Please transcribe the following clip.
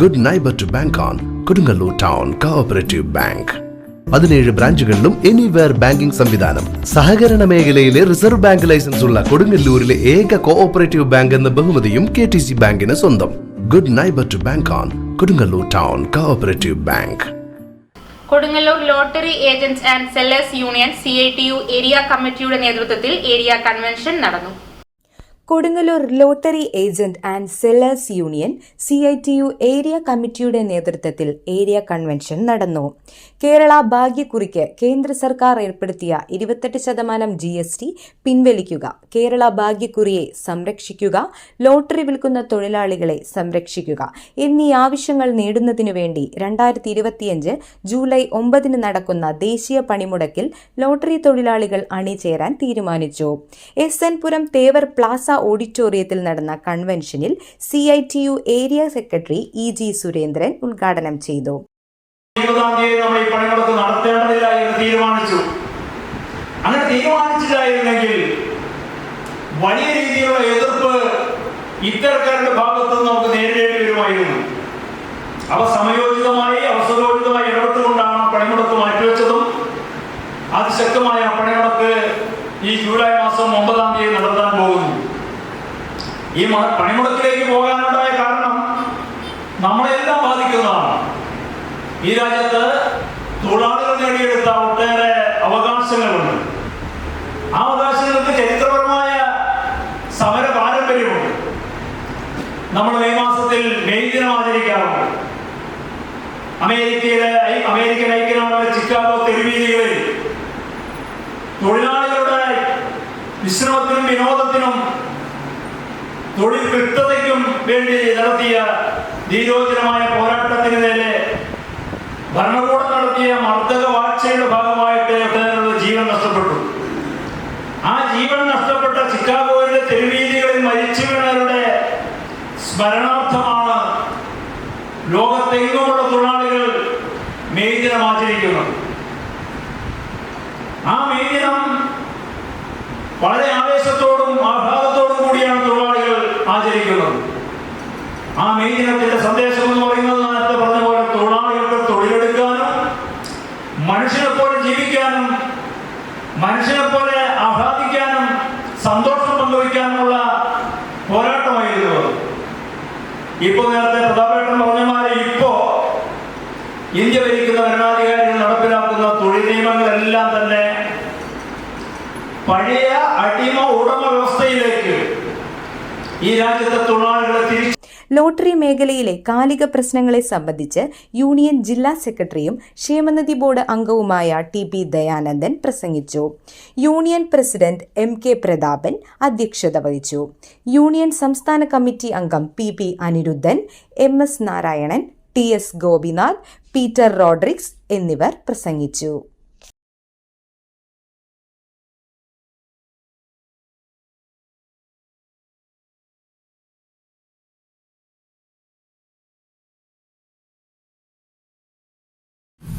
Good neighbour to bank on Kodungallur town cooperative bank പതിനേഴ് ബ്രാഞ്ചുകളിലും anywhere banking സംവിധാനം സഹകരണ മേഖലയിലെ റിസർവ് ബാങ്ക് ലൈസൻസ് ഉള്ള കൊടുങ്ങല്ലൂരിലെ ഏക കോഓപ്പറേറ്റീവ് ബാങ്ക് എന്ന ബഹുമതിയും കെ ടി സി ബാങ്കിന് സ്വന്തം good neighbour to bank on Kodungallur town cooperative bank Kodungallur lottery agents and sellers union C area കമ്മിറ്റിയുടെ നേതൃത്വത്തിൽ ഏരിയ കൺവെൻഷൻ നടന്നു Kodungallur lottery agent and sellers union C I T U area കമ്മിറ്റിയുടെ നേതൃത്വത്തിൽ area convention നടന്നു കേരള ഭാഗ്യക്കുറിക്ക് കേന്ദ്ര സർക്കാർ ഏർപ്പെടുത്തിയ ഇരുപത്തെട്ട് ശതമാനം ജി എസ് ടി പിൻവലിക്കുക കേരള ഭാഗ്യക്കുറിയെ സംരക്ഷിക്കുക ലോട്ടറി വിൽക്കുന്ന തൊഴിലാളികളെ സംരക്ഷിക്കുക എന്നീ ആവശ്യങ്ങൾ നേടുന്നതിനു വേണ്ടി രണ്ടായിരത്തി ഇരുപത്തിയഞ്ച് ജൂലൈ ഒമ്പതിന് നടക്കുന്ന ദേശീയ പണിമുടക്കിൽ ലോട്ടറി തൊഴിലാളികൾ അണിചേരാൻ തീരുമാനിച്ചു S N Puram Thevar plaza ഓഡിറ്റോറിയത്തിൽ നടന്ന കൺവെൻഷനിൽ C I T U area secretary E G Surendran ഉദ്ഘാടനം ചെയ്തു തീരുമാനിച്ചു അങ്ങനെ തീരുമാനിച്ചില്ലായിരുന്നെങ്കിൽ വലിയ രീതിയിലുള്ള എതിർപ്പ് ഇത്തരക്കാരുടെ ഭാഗത്ത് നമുക്ക് നേരിടേണ്ടി വരുമായിരുന്നു അവ സമയോചിതമായി അവസരോചിതമായി ഇടപെട്ടുകൊണ്ടാണ് പണിമുടക്ക് മാറ്റിവെച്ചതും അതിശക്തമായ പണിമുടക്ക് ഈ ജൂലൈ മാസം ഒമ്പതാം തീയതി നടത്താൻ പോകും ഈ പണിമുടക്കിലേക്ക് പോകാനുണ്ടായ കാരണം നമ്മളെല്ലാം ബാധിക്കുന്നതാണ് ഈ രാജ്യത്ത് തൊഴിലാളികൾ നേടിയെടുത്ത ഒട്ടേറെ അവകാശങ്ങളുണ്ട് ആ അവകാശങ്ങൾക്ക് ചരിത്രപരമായ സമര പാരമ്പര്യമുണ്ട് നമ്മൾ മെയ് മാസത്തിൽ മെയ് ദിനം ആചരിക്കാറുണ്ട് അമേരിക്കയിലെ അമേരിക്കൻ ഐക്യനാടുള്ള ചിക്കാഗോ തെരുവീതികളിൽ തൊഴിലാളികളുടെ വിശ്രമത്തിനും വിനോദത്തിനും തൊഴിൽ കൃത്യതയ്ക്കും വേണ്ടി നടത്തിയ ധീരോചനമായ പോരാട്ടത്തിന് നേരെ ഭരണകൂടം നടത്തിയ മർദ്ദക വാഴ്ചയുടെ ഭാഗമായിട്ട് ജീവൻ നഷ്ടപ്പെട്ടു ആ ജീവൻ നഷ്ടപ്പെട്ട ചിക്കാഗോയിലെ തെരുവീതികളിൽ മരിച്ചു വീണവരുടെ സ്മരണാർത്ഥമാണ് ലോകത്തെങ്ങും ആഗ്രഹിക്കുന്നത് ആ മെയ് സന്ദേശം എന്ന് പറയുന്നത് നേരത്തെ പറഞ്ഞ പോലെ തൊഴിലാളികൾക്ക് തൊഴിലെടുക്കാനും മനുഷ്യനെ പോലെ ജീവിക്കാനും മനുഷ്യനെ പോലെ ആഹ്ലാദിക്കാനും സന്തോഷം പങ്കുവയ്ക്കാനുമുള്ള പോരാട്ടമായിരുന്നു ഇപ്പൊ നേരത്തെ പ്രതാപേട്ടൻ പറഞ്ഞമാരെ ഇപ്പോ ഇന്ത്യ ഭരിക്കുന്ന ഭരണാധികാരികൾ നടപ്പിലാക്കുന്ന തൊഴിൽ നിയമങ്ങളെല്ലാം തന്നെ പഴയ അടിമ ഉടമ വ്യവസ്ഥയിലേക്ക് ഈ രാജ്യത്തെ ലോട്ടറി മേഖലയിലെ കാലിക പ്രശ്നങ്ങളെ സംബന്ധിച്ച് യൂണിയൻ ജില്ലാ സെക്രട്ടറിയും ക്ഷേമനിധി ബോർഡ് അംഗവുമായ ടി പി ദയാനന്ദൻ പ്രസംഗിച്ചു union president M K Prathapan അധ്യക്ഷത വഹിച്ചു യൂണിയൻ സംസ്ഥാന കമ്മിറ്റി അംഗം P P Aniruddhan M S Narayanan T S Gopinath Peter Rodrigues എന്നിവർ പ്രസംഗിച്ചു